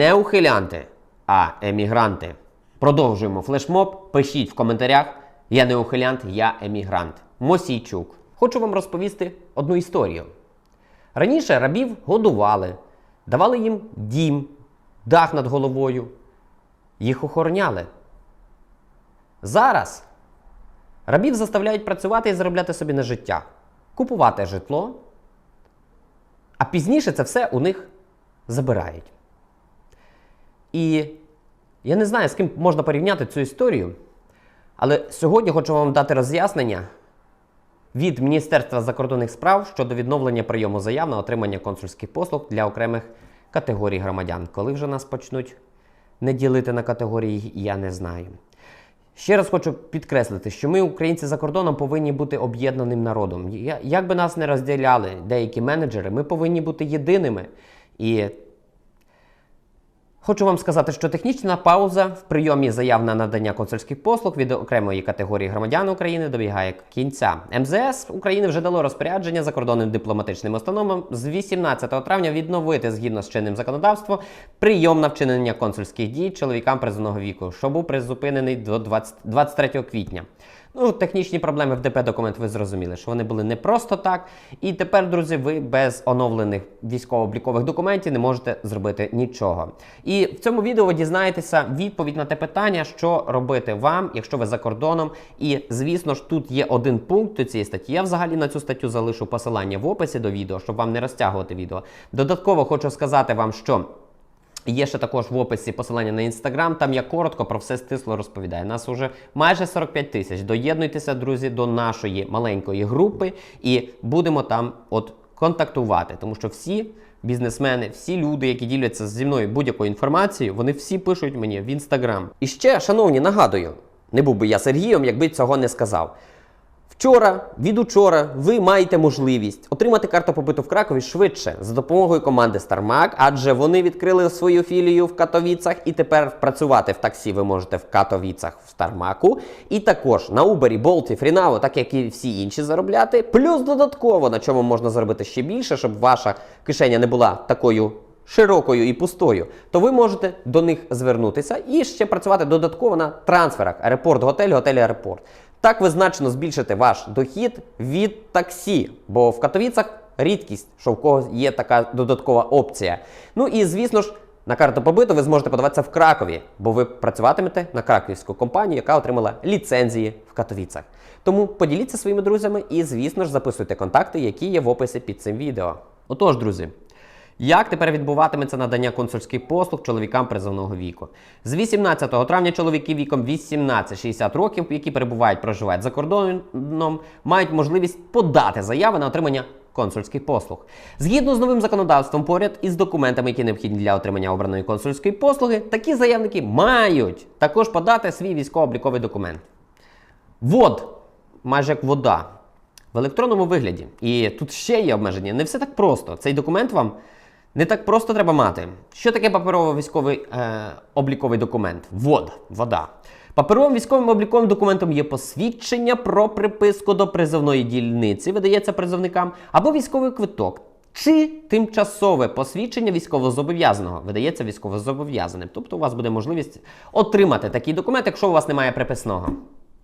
не ухилянти, а емігранти. Продовжуємо флешмоб. Пишіть в коментарях. Я не ухилянт, я емігрант. Мосійчук. Хочу вам розповісти одну історію. Раніше рабів годували, давали їм дім, дах над головою, їх охороняли. Зараз рабів заставляють працювати і заробляти собі на життя, купувати житло, а пізніше це все у них забирають. І я не знаю, з ким можна порівняти цю історію, але сьогодні хочу вам дати роз'яснення від Міністерства закордонних справ щодо відновлення прийому заяв на отримання консульських послуг для окремих категорій громадян. Коли вже нас почнуть не ділити на категорії, я не знаю. Ще раз хочу підкреслити, що ми, українці за кордоном, повинні бути об'єднаним народом. Як би нас не розділяли деякі менеджери, ми повинні бути єдиними. І Хочу вам сказати, що технічна пауза в прийомі заяв на надання консульських послуг від окремої категорії громадян України добігає кінця. МЗС України вже дало розпорядження закордонним дипломатичним установам з 18 травня відновити згідно з чинним законодавством прийом на вчинення консульських дій чоловікам призовного віку, що був призупинений до 20 23 квітня. Ну, технічні проблеми в ДП документ ви зрозуміли, що вони були не просто так. І тепер, друзі, ви без оновлених військово-облікових документів не можете зробити нічого. І в цьому відео ви дізнаєтеся відповідь на те питання, що робити вам, якщо ви за кордоном. І звісно ж, тут є один пункт до цієї статті. Я взагалі на цю статтю залишу посилання в описі до відео, щоб вам не розтягувати відео. Додатково хочу сказати вам, що. Є ще також в описі посилання на інстаграм. Там я коротко про все стисло розповідаю. Нас уже майже 45 тисяч. Доєднуйтеся, друзі, до нашої маленької групи, і будемо там от контактувати, тому що всі. Бізнесмени, всі люди, які діляться зі мною будь-якою інформацією, вони всі пишуть мені в інстаграм. І ще, шановні, нагадую, не був би я Сергієм, якби цього не сказав. Вчора, від учора, ви маєте можливість отримати карту побиту в Кракові швидше за допомогою команди StarMac, адже вони відкрили свою філію в Катовіцах і тепер працювати в таксі ви можете в Катовіцах в StarMac. І також на Uber, Bolt і Freenow, так як і всі інші заробляти. Плюс додатково на чому можна заробити ще більше, щоб ваша кишеня не була такою широкою і пустою, то ви можете до них звернутися і ще працювати додатково на трансферах аеропорт, готель, готель, аеропорт. Так ви значно збільшите ваш дохід від таксі, бо в Катовіцах рідкість, що в когось є така додаткова опція. Ну і звісно ж. На карту побиту ви зможете подаватися в Кракові, бо ви працюватимете на краківську компанію, яка отримала ліцензії в Катовіцах. Тому поділіться своїми друзями і, звісно ж, записуйте контакти, які є в описі під цим відео. Отож, друзі, як тепер відбуватиметься надання консульських послуг чоловікам призовного віку? З 18 травня чоловіки віком 18-60 років, які перебувають, проживають за кордоном, мають можливість подати заяви на отримання консульських послуг. Згідно з новим законодавством, поряд із документами, які необхідні для отримання обраної консульської послуги, такі заявники мають також подати свій військово-обліковий документ. ВОД, майже як вода, в електронному вигляді. І тут ще є обмеження. Не все так просто. Цей документ вам не так просто треба мати. Що таке паперово військовий е, обліковий документ? ВОД, вода. Паперовим військовим обліковим документом є посвідчення про приписку до призовної дільниці, видається призовникам, або військовий квиток. Чи тимчасове посвідчення військовозобов'язаного видається військовозобов'язаним. Тобто у вас буде можливість отримати такий документ, якщо у вас немає приписного.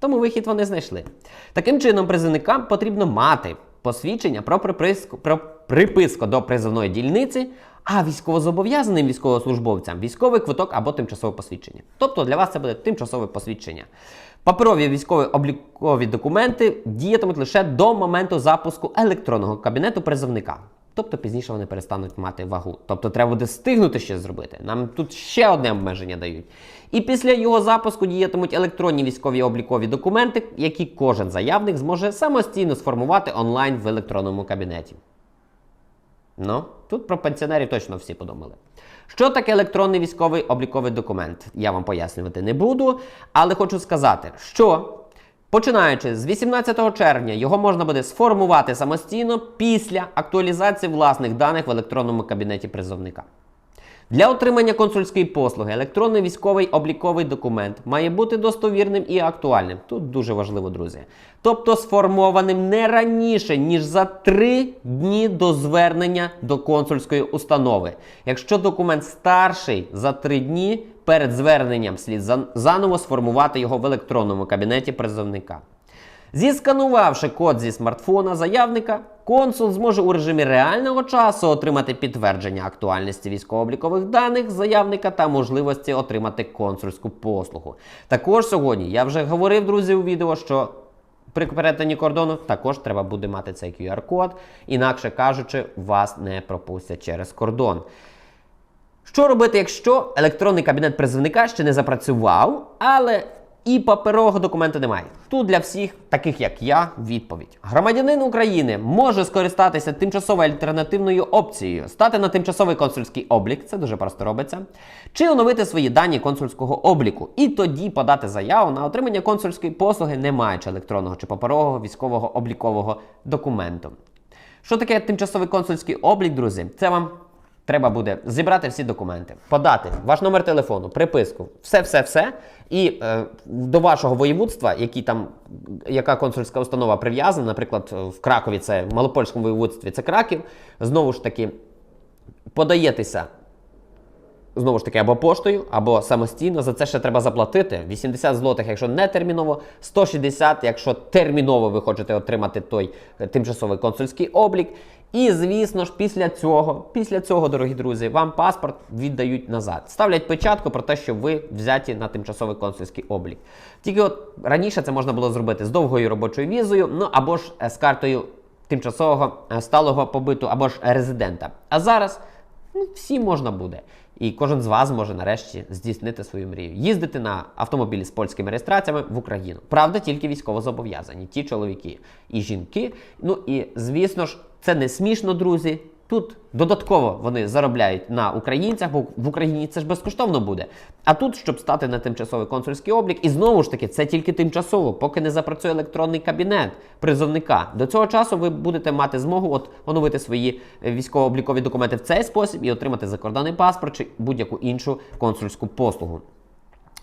Тому вихід вони знайшли. Таким чином, призовникам потрібно мати посвідчення про приписку, про приписку до призовної дільниці, а військовозобов'язаним військовослужбовцям військовий квиток або тимчасове посвідчення. Тобто для вас це буде тимчасове посвідчення. Паперові військові облікові документи діятимуть лише до моменту запуску електронного кабінету призовника. Тобто пізніше вони перестануть мати вагу. Тобто треба буде стигнути ще зробити. Нам тут ще одне обмеження дають. І після його запуску діятимуть електронні військові облікові документи, які кожен заявник зможе самостійно сформувати онлайн в електронному кабінеті. Ну, тут про пенсіонерів точно всі подумали. Що таке електронний військовий обліковий документ? Я вам пояснювати не буду, але хочу сказати, що починаючи з 18 червня його можна буде сформувати самостійно після актуалізації власних даних в електронному кабінеті призовника. Для отримання консульської послуги електронний військовий обліковий документ має бути достовірним і актуальним. Тут дуже важливо, друзі. Тобто сформованим не раніше, ніж за три дні до звернення до консульської установи. Якщо документ старший за три дні, перед зверненням слід заново сформувати його в електронному кабінеті призовника. Зісканувавши код зі смартфона заявника, консул зможе у режимі реального часу отримати підтвердження актуальності військово-облікових даних заявника та можливості отримати консульську послугу. Також сьогодні я вже говорив, друзі, у відео, що при перетині кордону також треба буде мати цей QR-код, інакше кажучи, вас не пропустять через кордон. Що робити, якщо електронний кабінет призовника ще не запрацював, але і паперового документу немає? Тут для всіх, таких як я, відповідь. Громадянин України може скористатися тимчасовою альтернативною опцією, стати на тимчасовий консульський облік, це дуже просто робиться, чи оновити свої дані консульського обліку, і тоді подати заяву на отримання консульської послуги, не маючи електронного чи паперового військового облікового документу. Що таке тимчасовий консульський облік, друзі? Це вам треба буде зібрати всі документи, подати ваш номер телефону, приписку, все, все, все. І е, до вашого воєводства, які там, яка консульська установа прив'язана, наприклад, в Кракові це в Малопольському воєводстві це Краків. Знову ж таки, подаєтеся знову ж таки, або поштою, або самостійно. За це ще треба заплатити. 80 злотих, якщо не терміново, 160, якщо терміново ви хочете отримати той е, тимчасовий консульський облік. І, звісно ж, після цього, після цього, дорогі друзі, вам паспорт віддають назад. Ставлять печатку про те, що ви взяті на тимчасовий консульський облік. Тільки от раніше це можна було зробити з довгою робочою візою, ну або ж е, з картою тимчасового е, сталого побиту, або ж резидента. А зараз ну, всі можна буде. І кожен з вас може нарешті здійснити свою мрію. Їздити на автомобілі з польськими реєстраціями в Україну. Правда, тільки військовозобов'язані, ті чоловіки і жінки. Ну і звісно ж, це не смішно, друзі. Тут додатково вони заробляють на українцях, бо в Україні це ж безкоштовно буде. А тут, щоб стати на тимчасовий консульський облік, і знову ж таки, це тільки тимчасово, поки не запрацює електронний кабінет призовника. До цього часу ви будете мати змогу от оновити свої е, військово-облікові документи в цей спосіб і отримати закордонний паспорт чи будь-яку іншу консульську послугу.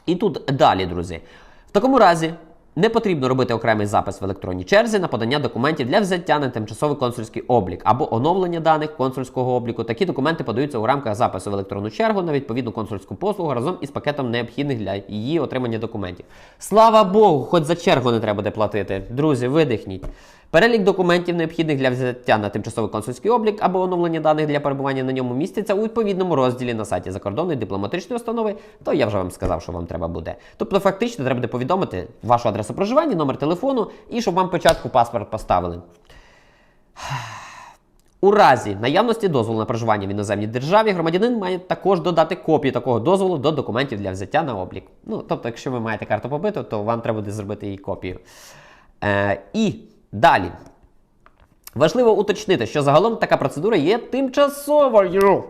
І тут далі, друзі. В такому разі не потрібно робити окремий запис в електронній черзі на подання документів для взяття на тимчасовий консульський облік або оновлення даних консульського обліку. Такі документи подаються у рамках запису в електронну чергу на відповідну консульську послугу разом із пакетом необхідних для її отримання документів. Слава Богу, хоч за чергу не треба буде платити. Друзі, видихніть. Перелік документів, необхідних для взяття на тимчасовий консульський облік або оновлення даних для перебування на ньому міститься у відповідному розділі на сайті закордонної дипломатичної установи, то я вже вам сказав, що вам треба буде. Тобто, фактично, треба буде повідомити вашу адресу проживання, номер телефону і щоб вам початку паспорт поставили. У разі наявності дозволу на проживання в іноземній державі громадянин має також додати копію такого дозволу до документів для взяття на облік. Ну, тобто, якщо ви маєте карту побиту, то вам треба буде зробити її копію. Е, і далі. Важливо уточнити, що загалом така процедура є тимчасовою.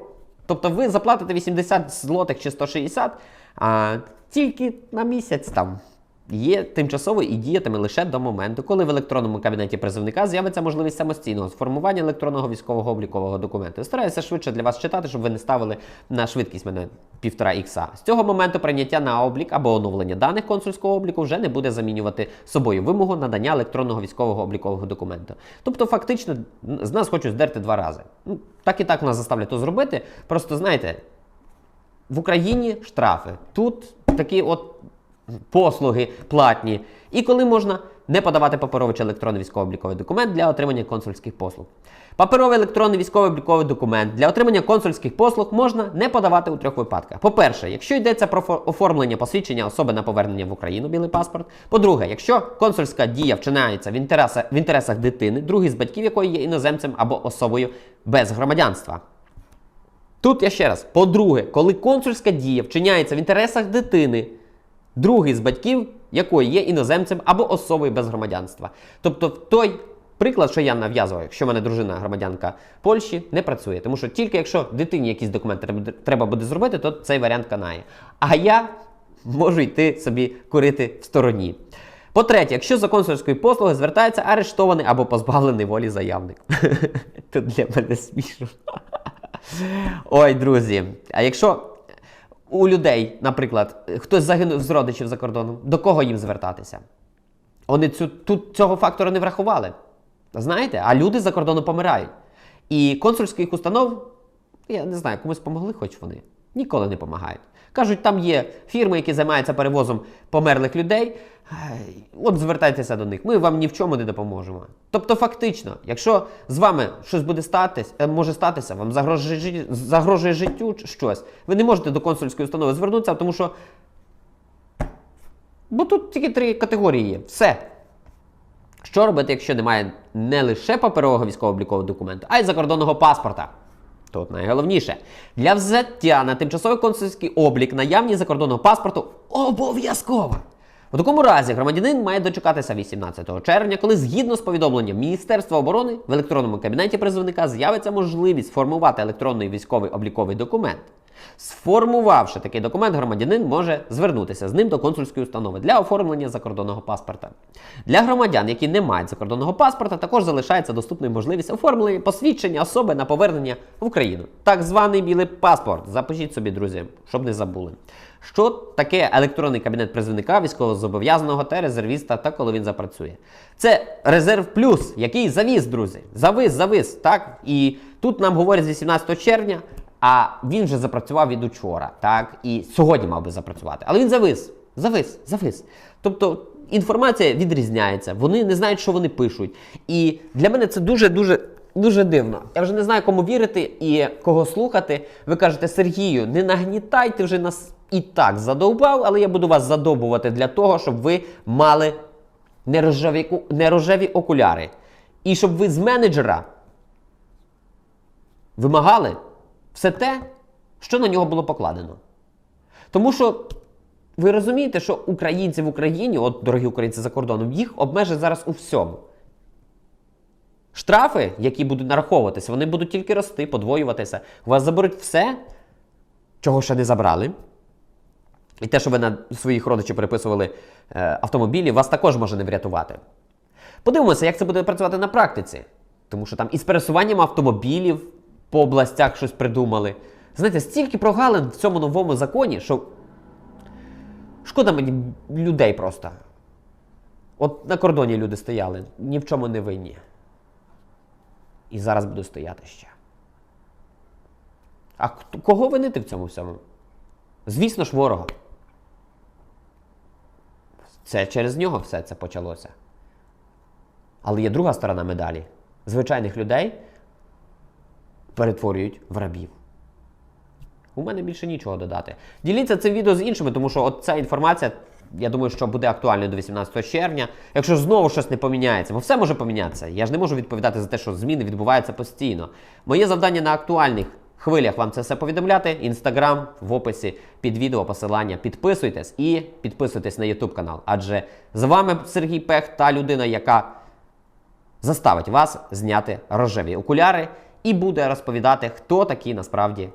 Тобто ви заплатите 80 злотих чи 160, а тільки на місяць там. Є тимчасовою і діятиме лише до моменту, коли в електронному кабінеті призовника з'явиться можливість самостійного сформування електронного військового облікового документу. Стараюся швидше для вас читати, щоб ви не ставили на швидкість мене півтора ікса. З цього моменту прийняття на облік або оновлення даних консульського обліку вже не буде замінювати собою вимогу надання електронного військового облікового документу. Тобто, фактично, з нас хочуть здерти два рази. Ну, так і так нас заставлять то зробити. Просто знаєте, в Україні штрафи. Тут такі от послуги платні. І коли можна не подавати паперовий чи електронний військово-обліковий документ для отримання консульських послуг. Паперовий електронний військово-обліковий документ для отримання консульських послуг можна не подавати у трьох випадках. По-перше, якщо йдеться про оформлення посвідчення особи на повернення в Україну, білий паспорт. По-друге, якщо консульська дія вчинається в інтересах, в інтересах дитини, другий з батьків якої є іноземцем або особою без громадянства. Тут я ще раз, по-друге, коли консульська дія вчиняється в інтересах дитини, другий з батьків якої є іноземцем або особою без громадянства. Тобто, той приклад, що я нав'язував, якщо в мене дружина громадянка Польщі, не працює. Тому що тільки якщо дитині якісь документи треба буде зробити, то цей варіант канає. А я можу йти собі курити в стороні. По-третє, якщо за консульської послуги звертається арештований або позбавлений волі заявник. Тут для мене смішно. Ой, друзі. А якщо у людей, наприклад, хтось загинув з родичів за кордоном, до кого їм звертатися? Вони цю, тут цього фактора не врахували. Знаєте, а люди за кордоном помирають. І консульських установ, я не знаю, комусь помогли, хоч вони. Ніколи не допомагають. Кажуть, там є фірми, які займаються перевозом померлих людей. От звертайтеся до них, ми вам ні в чому не допоможемо. Тобто, фактично, якщо з вами щось буде статись, е, може статися, вам загрожує, загрожує життю щось, ви не можете до консульської установи звернутися, тому що. Бо тут тільки три категорії є. Все. Що робити, якщо немає не лише паперового військово-облікового документу, а й закордонного паспорта? Тут найголовніше. Для взяття на тимчасовий консульський облік наявність закордонного паспорту обов'язково. У такому разі громадянин має дочекатися 18 червня, коли згідно з повідомленням Міністерства оборони в електронному кабінеті призовника з'явиться можливість формувати електронний військовий обліковий документ. Сформувавши такий документ, громадянин може звернутися з ним до консульської установи для оформлення закордонного паспорта. Для громадян, які не мають закордонного паспорта, також залишається доступною можливість оформлення посвідчення особи на повернення в Україну. Так званий білий паспорт. Запишіть собі, друзі, щоб не забули. Що таке електронний кабінет призовника, військовозобов'язаного та резервіста, та коли він запрацює? Це резерв плюс, який завіз, друзі. Завис, завис. Так? І тут нам говорять з 18 червня. А він вже запрацював від учора, так? І сьогодні мав би запрацювати. Але він завис. Завис, завис. Тобто інформація відрізняється, вони не знають, що вони пишуть. І для мене це дуже-дуже. Дуже дивно. Я вже не знаю, кому вірити і кого слухати. Ви кажете, Сергію, не нагнітай, ти вже нас і так задовбав, але я буду вас задовбувати для того, щоб ви мали не рожеві, ку- не рожеві окуляри. І щоб ви з менеджера вимагали все те, що на нього було покладено. Тому що ви розумієте, що українці в Україні, от дорогі українці за кордоном, їх обмежать зараз у всьому. Штрафи, які будуть нараховуватися, вони будуть тільки рости, подвоюватися. У вас заберуть все, чого ще не забрали. І те, що ви на своїх родичів переписували е, автомобілі, вас також може не врятувати. Подивимося, як це буде працювати на практиці. Тому що там із пересуванням автомобілів по областях щось придумали. Знаєте, стільки прогалин в цьому новому законі, що шкода мені людей просто. От на кордоні люди стояли, ні в чому не винні. І зараз буду стояти ще. А кого винити в цьому всьому? Звісно ж, ворога. Це через нього все це почалося. Але є друга сторона медалі. Звичайних людей перетворюють в рабів. У мене більше нічого додати. Діліться це відео з іншими, тому що ця інформація, я думаю, що буде актуальною до 18 червня. Якщо знову щось не поміняється, бо все може помінятися. Я ж не можу відповідати за те, що зміни відбуваються постійно. Моє завдання на актуальних хвилях вам це все повідомляти. Інстаграм в описі під відео посилання. Підписуйтесь і підписуйтесь на YouTube канал. Адже з вами Сергій Пех, та людина, яка заставить вас зняти рожеві окуляри і буде розповідати, хто такі насправді